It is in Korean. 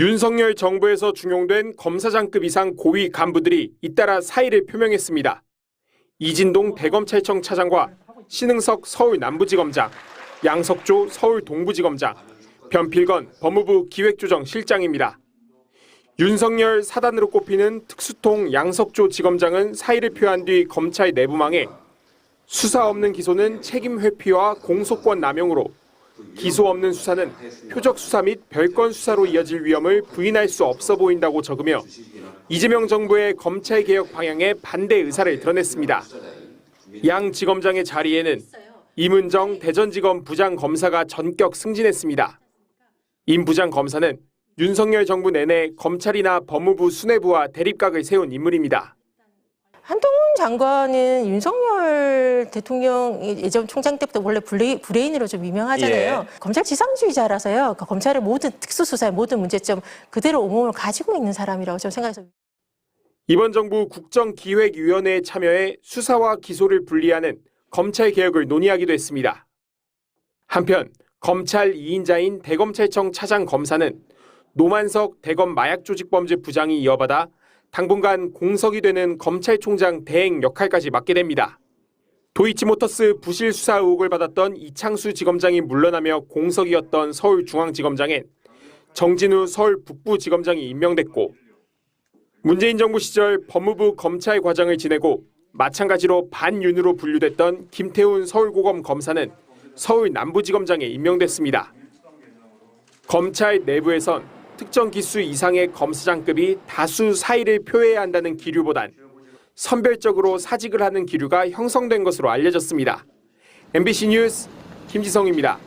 윤석열 정부에서 중용된 검사장급 이상 고위 간부들이 잇따라 사의를 표명했습니다. 이진동 대검찰청 차장과 신흥석 서울 남부지검장, 양석조 서울 동부지검장, 변필건 법무부 기획조정실장입니다. 윤석열 사단으로 꼽히는 특수통 양석조 지검장은 사의를 표한 뒤 검찰 내부망에 수사 없는 기소는 책임 회피와 공소권 남용으로 기소 없는 수사는 표적 수사 및 별건 수사로 이어질 위험을 부인할 수 없어 보인다고 적으며 이재명 정부의 검찰 개혁 방향에 반대 의사를 드러냈습니다. 양 지검장의 자리에는 이문정 대전지검 부장 검사가 전격 승진했습니다. 임 부장 검사는 윤석열 정부 내내 검찰이나 법무부 수뇌부와 대립각을 세운 인물입니다. 한동훈 장관은 윤석열 대통령 예전 총장 때부터 원래 브레, 브레인으로 좀 유명하잖아요. 검찰 지상주의자라서요. 그 검찰의 모든 특수수사의 모든 문제점 그대로 옹호를 가지고 있는 사람이라고 저는 생각해서 이번 정부 국정기획위원회에 참여해 수사와 기소를 분리하는 검찰 개혁을 논의하기도 했습니다. 한편 검찰 2인자인 대검찰청 차장 검사는 노만석 대검 마약조직범죄 부장이 이어받아 당분간 공석이 되는 검찰총장 대행 역할까지 맡게 됩니다. 도이치모터스 부실 수사 의혹을 받았던 이창수 지검장이 물러나며 공석이었던 서울중앙지검장엔 정진우 서울 북부지검장이 임명됐고 문재인 정부 시절 법무부 검찰과장을 지내고 마찬가지로 반윤으로 분류됐던 김태훈 서울고검 검사는 서울 남부지검장에 임명됐습니다. 검찰 내부에선 특정 기수 이상의 검사장급이 다수 사의를 표해야 한다는 기류보단 선별적으로 사직을 하는 기류가 형성된 것으로 알려졌습니다. MBC 뉴스 김지성입니다.